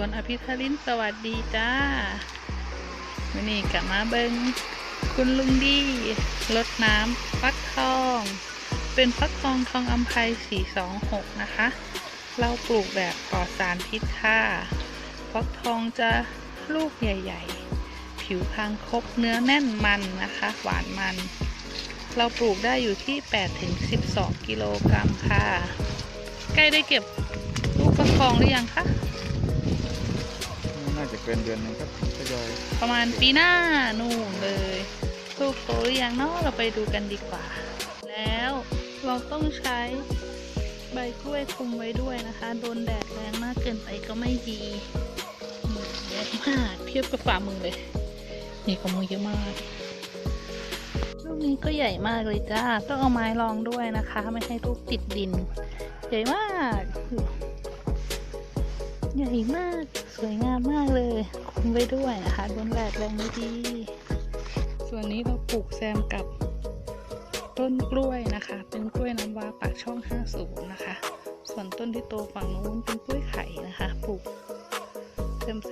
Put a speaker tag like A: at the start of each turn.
A: วนอภิธารินสวัสดีจ้าวันนี้กลับมาเบิงคุณลุงดีรดน้ำฟักทอง เป็นฟักทองทองอัมไพ426 นะคะ เราปลูกแบบปลอดสารพิษค่ะฟักทองจะลูกใหญ่ ๆ ผิวคางคกเนื้อแน่นมันนะคะ หวานมัน เราปลูกได้อยู่ที่ 8-12 กิโลกรัมค่ะ ใกล้ได้เก็บลูกฟักทองหรือยังคะ
B: เกินเดือนนึงครับทยอย
A: ประมาณปีหน้านู่นเลยลูกโตหรือยังเนาะเราไปดูกันดีกว่า แล้วเราต้องใช้ใบกล้วยคลุมไว้ด้วยนะคะ โดนแดดแรงมากเกินไปก็ไม่ดีนี่เยอะมากเทียบกับฝ่ามือเลย นี่ของมือเยอะมากลูกนี้ก็ใหญ่มากเลยจ้าต้องเอาไม้รองด้วยนะคะ ไม่ให้ลูกติดดิน ใหญ่มาก หญ่มาก สวยงามมากเลยคุมไว้ด้วยนะคะโดนแดดแรงไม่ดี ส่วนนี้เราปลูกแซมกับต้นกล้วยนะคะ เป็นกล้วยน้ำว้าปากช่อง 50 นะคะ ส่วนต้นที่โตฝั่งนู้นเป็นกล้วยไข่นะคะ ปลูกแซมแซ